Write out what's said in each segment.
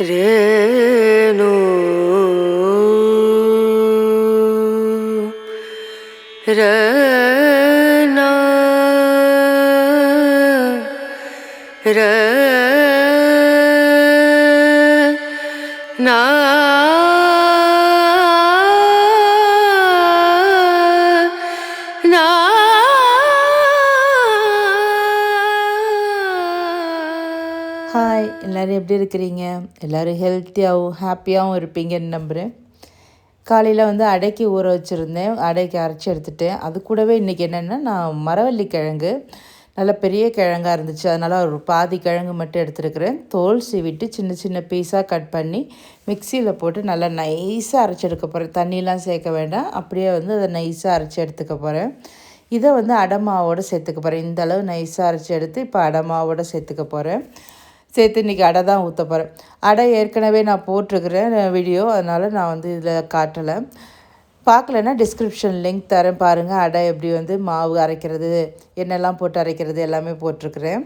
रेणु रना र ना ஹாய் எல்லோரும் எப்படி இருக்கிறீங்க? எல்லோரும் ஹெல்த்தியாகவும் ஹாப்பியாகவும் இருப்பீங்கன்னு நம்புகிறேன் காலையில் வந்து அடைக்கு ஊற வச்சுருந்தேன். அடைக்கு அரைச்சி எடுத்துட்டேன் அது கூடவே இன்றைக்கி என்னென்னா நான் மரவள்ளி கிழங்கு நல்ல பெரிய கிழங்காக இருந்துச்சு. அதனால் ஒரு பாதி கிழங்கு மட்டும் எடுத்துருக்கிறேன். தோல் சீவிட்டு சின்ன சின்ன பீஸாக கட் பண்ணி மிக்சியில் போட்டு நல்லா நைஸாக அரைச்சி எடுக்க போகிறேன் தண்ணியெலாம் சேர்க்க வேண்டாம். அப்படியே வந்து அதை நைஸாக அரைச்சி எடுத்துக்க போகிறேன் இதை வந்து அடமாவோடு சேர்த்துக்க போகிறேன் இந்த அளவு நைஸாக அரைச்சி எடுத்து இப்போ அடமாவோடு சேர்த்துக்க போகிறேன் சேர்த்து இன்றைக்கி அடை தான் ஊற்ற போகிறேன் அடை ஏற்கனவே நான் போட்டிருக்கிறேன் வீடியோ அதனால் நான் வந்து இதில் காட்டலை. பார்க்கலன்னா டிஸ்கிரிப்ஷன் லிங்க் தரேன் பாருங்கள் அடை எப்படி வந்து மாவு அரைக்கிறது என்னெல்லாம் போட்டு அரைக்கிறது எல்லாமே போட்டிருக்கிறேன்.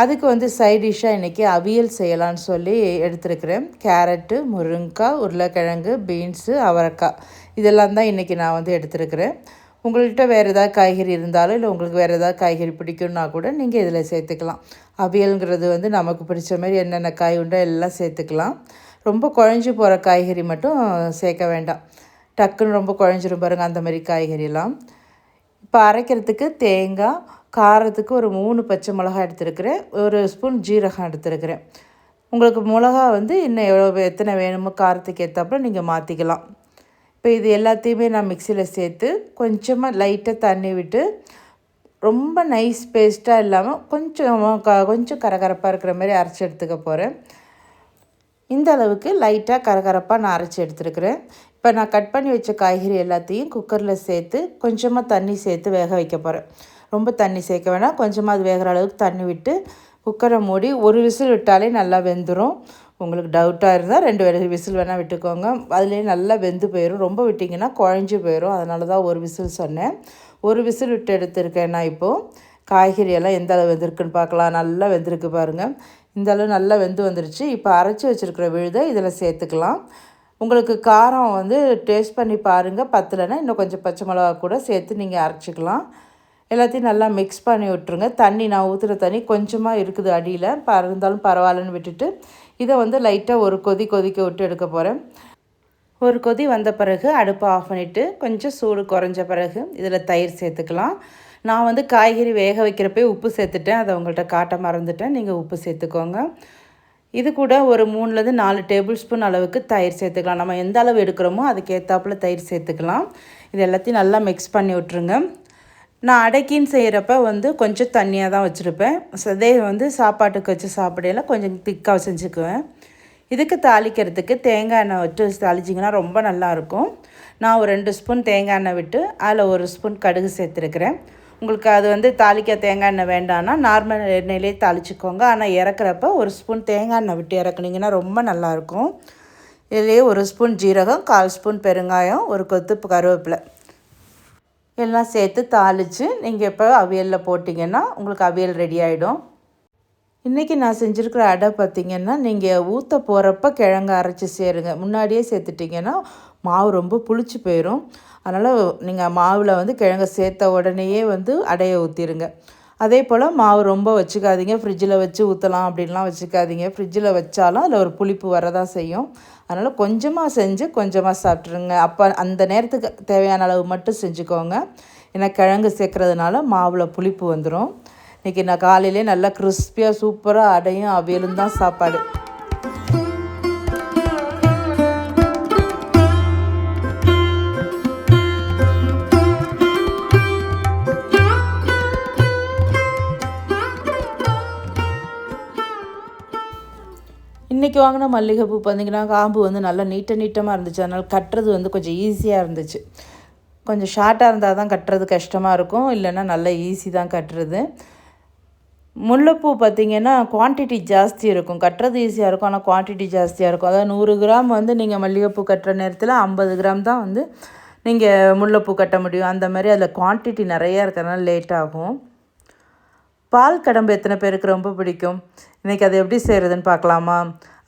அதுக்கு வந்து சைட் டிஷ்ஷாக இன்றைக்கி அவியல் செய்யலான்னு சொல்லி எடுத்துருக்கிறேன். கேரட்டு முருங்கைக்காய் உருளைக்கிழங்கு பீன்ஸு அவரைக்காய். இதெல்லாம் தான் இன்றைக்கி நான் வந்து எடுத்துருக்கிறேன். உங்கள்கிட்ட வேறு ஏதாவது காய்கறி இருந்தாலும் இல்லை உங்களுக்கு வேறு ஏதாவது காய்கறி பிடிக்கும்னா கூட நீங்கள் இதில் சேர்த்துக்கலாம். அவியல்ங்கிறது வந்து நமக்கு பிடிச்ச மாதிரி என்னென்ன காய் உண்டோ எல்லாம் சேர்த்துக்கலாம். ரொம்ப குழஞ்சி போகிற காய்கறி மட்டும் சேர்க்க வேண்டாம். டக்குன்னு ரொம்ப குழஞ்சிரும் பாருங்கள் அந்த மாதிரி காய்கறியெல்லாம் இப்போ அரைக்கிறதுக்கு தேங்காய் காரத்துக்கு ஒரு மூணு பச்சை மிளகாய் எடுத்துருக்கிறேன். ஒரு ஸ்பூன் ஜீரகம் எடுத்துருக்கிறேன். உங்களுக்கு மிளகா வந்து இன்னும் எவ்வளோ எத்தனை வேணுமோ காரத்துக்கு ஏற்றாப்புல நீங்கள் மாற்றிக்கலாம் இப்போ இது எல்லாத்தையுமே நான் மிக்சியில் சேர்த்து கொஞ்சமாக லைட்டாக தண்ணி விட்டு ரொம்ப நைஸ் பேஸ்ட்டாக இல்லாமல் கொஞ்சம் க கொஞ்சம் கரகரப்பாக இருக்கிற மாதிரி அரைச்சி எடுத்துக்க போகிறேன் இந்த அளவுக்கு லைட்டாக கரகரப்பாக நான் அரைச்சி எடுத்துருக்கிறேன். இப்போ நான் கட் பண்ணி வச்ச காய்கறி எல்லாத்தையும் குக்கரில் சேர்த்து கொஞ்சமாக தண்ணி சேர்த்து வேக வைக்க போகிறேன் ரொம்ப தண்ணி சேர்க்க வேணாம். கொஞ்சமாக அது வேகிற அளவுக்கு தண்ணி விட்டு குக்கரை மூடி ஒரு விசில் விட்டாலே நல்லா வெந்துடும் உங்களுக்கு டவுட்டாக இருந்தால் ரெண்டு வேறு விசில் வேணால் விட்டுக்கோங்க. அதுலேயே நல்லா வெந்து போயிடும் ரொம்ப விட்டிங்கன்னா குழஞ்சி போயிடும் அதனால தான் ஒரு விசில் சொன்னேன். ஒரு விசில் விட்டு எடுத்திருக்கேன் நான் இப்போது காய்கறி எல்லாம் எந்த அளவு வெந்திருக்குன்னு பார்க்கலாம். நல்லா வெந்திருக்கு பாருங்கள் இந்த அளவு நல்லா வெந்து வந்துருச்சு. இப்போ அரைச்சி வச்சுருக்கிற விழுதை இதில் சேர்த்துக்கலாம். உங்களுக்கு காரம் வந்து டேஸ்ட் பண்ணி பாருங்கள் பத்தலைன்னா இன்னும் கொஞ்சம் பச்சை மிளகா கூட சேர்த்து நீங்கள் அரைச்சிக்கலாம். எல்லாத்தையும் நல்லா மிக்ஸ் பண்ணி விட்ருங்க தண்ணி நான் ஊற்றுற தண்ணி கொஞ்சமாக இருக்குது அடியில். ப இருந்தாலும் பரவாயில்லன்னு விட்டுட்டு இதை வந்து லைட்டாக ஒரு கொதி கொதிக்க விட்டு எடுக்க போகிறேன் ஒரு கொதி வந்த பிறகு அடுப்பை ஆஃப் பண்ணிவிட்டு கொஞ்சம் சூடு குறைஞ்ச பிறகு இதில் தயிர் சேர்த்துக்கலாம். நான் வந்து காய்கறி வேக வைக்கிறப்பே உப்பு சேர்த்துட்டேன். அதை உங்கள்கிட்ட காட்ட மறந்துட்டேன். நீங்கள் உப்பு சேர்த்துக்கோங்க. இது கூட ஒரு மூணுலேருந்து நாலு டேபிள் ஸ்பூன் அளவுக்கு தயிர் சேர்த்துக்கலாம். நம்ம எந்த அளவு எடுக்கிறோமோ அதுக்கு ஏற்றாப்புல தயிர் சேர்த்துக்கலாம். இது எல்லாத்தையும் நல்லா மிக்ஸ் பண்ணி விட்ருங்க நான் அடைக்கின்னு செய்கிறப்ப வந்து கொஞ்சம் தண்ணியாக தான் வச்சுருப்பேன். அதே வந்து சாப்பாட்டுக்கு வச்சு சாப்பிடையில கொஞ்சம் திக்காக செஞ்சுக்குவேன். இதுக்கு தாளிக்கிறதுக்கு தேங்காய் எண்ணெய் விட்டு தாளிச்சிங்கன்னா ரொம்ப நல்லாயிருக்கும். நான் ஒரு ரெண்டு ஸ்பூன் தேங்காய் எண்ணெய் விட்டு அதில் ஒரு ஸ்பூன் கடுகு சேர்த்துருக்குறேன். உங்களுக்கு அது வந்து தாளிக்க தேங்காய் எண்ணெய் வேண்டாம்னா நார்மல் எண்ணெயிலே தாளிச்சிக்கோங்க. ஆனால் இறக்குறப்ப ஒரு ஸ்பூன் தேங்காய் எண்ணெய் விட்டு இறக்குனீங்கன்னா ரொம்ப நல்லாயிருக்கும். இதுலேயே ஒரு ஸ்பூன் ஜீரகம் கால் ஸ்பூன் பெருங்காயம் ஒரு கொத்து கருவேப்பிலை. எல்லாம் சேர்த்து தாளித்து நீங்கள் இப்போ அவியலில் போட்டிங்கன்னா உங்களுக்கு அவியல் ரெடி ஆகிடும் இன்றைக்கி நான் செஞ்சுருக்கிற அடை பார்த்திங்கன்னா நீங்கள் ஊற்ற போகிறப்ப கிழங்கு அரைச்சி சேருங்க. முன்னாடியே சேர்த்துட்டிங்கன்னா மாவு ரொம்ப புளிச்சு போயிடும் அதனால் நீங்கள் மாவில் வந்து கிழங்கை சேர்த்த உடனேயே வந்து அடையை ஊற்றிடுங்க அதே போல் மாவு ரொம்ப வச்சுக்காதீங்க. ஃப்ரிட்ஜில் வச்சு ஊற்றலாம் அப்படின்லாம் வச்சுக்காதீங்க. ஃப்ரிட்ஜில் வச்சாலும் அதில் ஒரு புளிப்பு வரதான் செய்யும். அதனால் கொஞ்சமாக செஞ்சு கொஞ்சமாக சாப்பிட்ருங்க அப்போ அந்த நேரத்துக்கு தேவையான அளவு மட்டும் செஞ்சுக்கோங்க. ஏன்னா கிழங்கு சேர்க்குறதுனால மாவில் புளிப்பு வந்துடும் இன்றைக்கி நான் காலையிலே நல்லா கிறிஸ்பியாக சூப்பராக அடையும் அவியலும் தான் சாப்பாடு. இன்றைக்கி வாங்கின மல்லிகைப்பூ பார்த்திங்கன்னா காம்பு வந்து நல்லா நீட்ட நீட்டமாக இருந்துச்சு. அதனால் கட்டுறது வந்து கொஞ்சம் ஈஸியாக இருந்துச்சு. கொஞ்சம் ஷார்ட்டாக இருந்தால் தான் கட்டுறது கஷ்டமாக இருக்கும். இல்லைன்னா நல்லா ஈஸி தான் கட்டுறது. முல்லைப்பூ பார்த்திங்கன்னா குவான்டிட்டி ஜாஸ்தி இருக்கும். கட்டுறது ஈஸியாக இருக்கும். ஆனால் குவான்டிட்டி ஜாஸ்தியாக இருக்கும். அதாவது நூறு கிராம் வந்து நீங்கள் மல்லிகைப்பூ கட்டுற நேரத்தில் ஐம்பது கிராம் தான் வந்து நீங்கள் முல்லைப்பூ கட்ட முடியும். அந்த மாதிரி அதில் குவான்டிட்டி நிறையா இருக்கிறதுனால லேட் ஆகும். பால் கடம்பு எத்தனை பேருக்கு ரொம்ப பிடிக்கும்? இன்றைக்கி அதை எப்படி செய்கிறதுன்னு பார்க்கலாமா?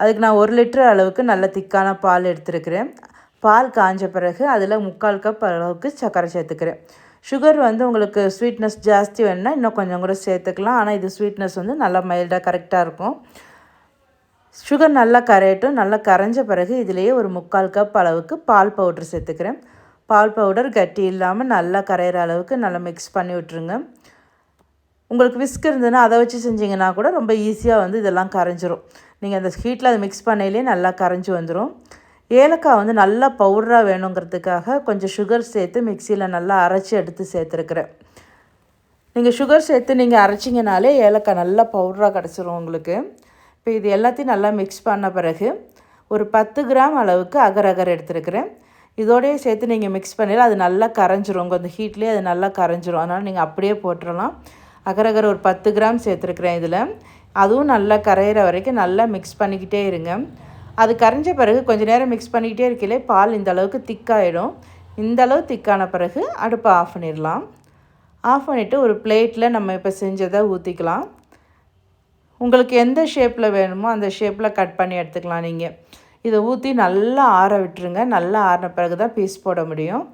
அதுக்கு நான் ஒரு லிட்டர் அளவுக்கு நல்ல திக்கான பால் எடுத்துருக்கிறேன். பால் காஞ்ச பிறகு அதில் முக்கால் கப் அளவுக்கு சர்க்கரை சேர்த்துக்கிறேன். சுகர் வந்து உங்களுக்கு ஸ்வீட்னஸ் ஜாஸ்தி வேணுன்னா இன்னும் கொஞ்சம் கூட சேர்த்துக்கலாம். ஆனால் இது ஸ்வீட்னஸ் வந்து நல்லா மைல்டாக கரெக்டாக இருக்கும். சுகர் நல்லா கரையட்டும். நல்லா கரைஞ்ச பிறகு இதிலேயே ஒரு முக்கால் கப் அளவுக்கு பால் பவுடர் சேர்த்துக்கிறேன். பால் பவுடர் கட்டி இல்லாமல் நல்லா கரையிற அளவுக்கு நல்லா மிக்ஸ் பண்ணி விட்ருங்க உங்களுக்கு விஸ்க் இருந்ததுன்னா அதை வச்சு செஞ்சிங்கன்னா கூட ரொம்ப ஈஸியாக வந்து இதெல்லாம் கரைஞ்சிரும். நீங்கள் அந்த ஹீட்டில் அதை மிக்ஸ் பண்ணையிலே நல்லா கரைஞ்சி வந்துடும் ஏலக்காய் வந்து நல்லா பவுடராக வேணுங்கிறதுக்காக கொஞ்சம் சுகர் சேர்த்து மிக்சியில் நல்லா அரைச்சி எடுத்து சேர்த்துருக்குறேன். நீங்கள் சுகர் சேர்த்து நீங்கள் அரைச்சிங்கனாலே ஏலக்காய் நல்லா பவுடராக கிடச்சிரும் உங்களுக்கு. இப்போ இது எல்லாத்தையும் நல்லா மிக்ஸ் பண்ண பிறகு ஒரு பத்து கிராம் அளவுக்கு அகர் அகர் எடுத்துருக்குறேன். இதோடையே சேர்த்து நீங்கள் மிக்ஸ் பண்ணிடலாம் அது நல்லா கரைஞ்சிரும். அந்த ஹீட்லேயே அது நல்லா கரைஞ்சிரும். அதனால் நீங்கள் அப்படியே போட்டுடலாம் அகரகர் ஒரு பத்து கிராம் சேர்த்துருக்குறேன் இதில். அதுவும் நல்லா கரையிற வரைக்கும் நல்லா மிக்ஸ் பண்ணிக்கிட்டே இருங்க. அது கரைஞ்ச பிறகு கொஞ்சம் நேரம் மிக்ஸ் பண்ணிக்கிட்டே இருக்கலே பால் இந்த அளவுக்கு திக்காயிடும். இந்த அளவு திக்கான பிறகு அடுப்பை ஆஃப் பண்ணிடலாம். ஆஃப் பண்ணிவிட்டு ஒரு பிளேட்டில் நம்ம இப்போ செஞ்சதை ஊற்றிக்கலாம் உங்களுக்கு எந்த ஷேப்பில் வேணுமோ அந்த ஷேப்பில் கட் பண்ணி எடுத்துக்கலாம் நீங்கள் இதை ஊற்றி நல்லா ஆற விட்டுருங்க. நல்லா ஆறின பிறகு தான் பீஸ் போட முடியும்.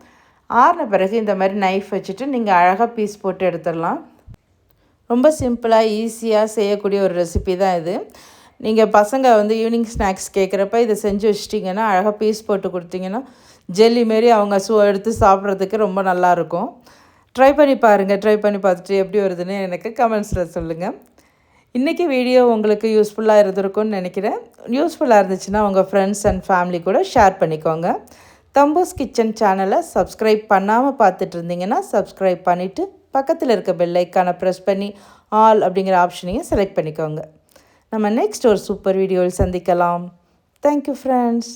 ஆறின பிறகு இந்த மாதிரி நைஃப் வச்சுட்டு நீங்கள் அழகாக பீஸ் போட்டு எடுத்துடலாம். ரொம்ப சிம்பிளாக ஈஸியாக செய்யக்கூடிய ஒரு ரெசிபி தான் இது. நீங்கள் பசங்க வந்து ஈவினிங் ஸ்நாக்ஸ் கேட்குறப்ப இதை செஞ்சு வச்சிட்டிங்கன்னா அழகாக பீஸ் போட்டு கொடுத்தீங்கன்னா ஜெல்லி மாரி அவங்க சூ எடுத்து சாப்பிட்றதுக்கு ரொம்ப நல்லாயிருக்கும் ட்ரை பண்ணி பாருங்கள் ட்ரை பண்ணி பார்த்துட்டு எப்படி வருதுன்னு எனக்கு கமெண்ட்ஸில் சொல்லுங்கள் இன்றைக்கி வீடியோ உங்களுக்கு யூஸ்ஃபுல்லாக இருந்திருக்கும்னு நினைக்கிறேன். யூஸ்ஃபுல்லாக இருந்துச்சுன்னா உங்கள் ஃப்ரெண்ட்ஸ் அண்ட் ஃபேமிலி கூட ஷேர் பண்ணிக்கோங்க. தம்பூஸ் கிச்சன் சேனலை சப்ஸ்கிரைப் பண்ணாமல் பார்த்துட்டு இருந்தீங்கன்னா சப்ஸ்கிரைப் பண்ணிவிட்டு பக்கத்தில் இருக்க பெல்லைக்கான ப்ரெஸ் பண்ணி ஆல் அப்படிங்கிற ஆப்ஷனையும் செலக்ட் பண்ணிக்கோங்க. நம்ம நெக்ஸ்ட் ஒரு சூப்பர் வீடியோவில் சந்திக்கலாம். Thank you friends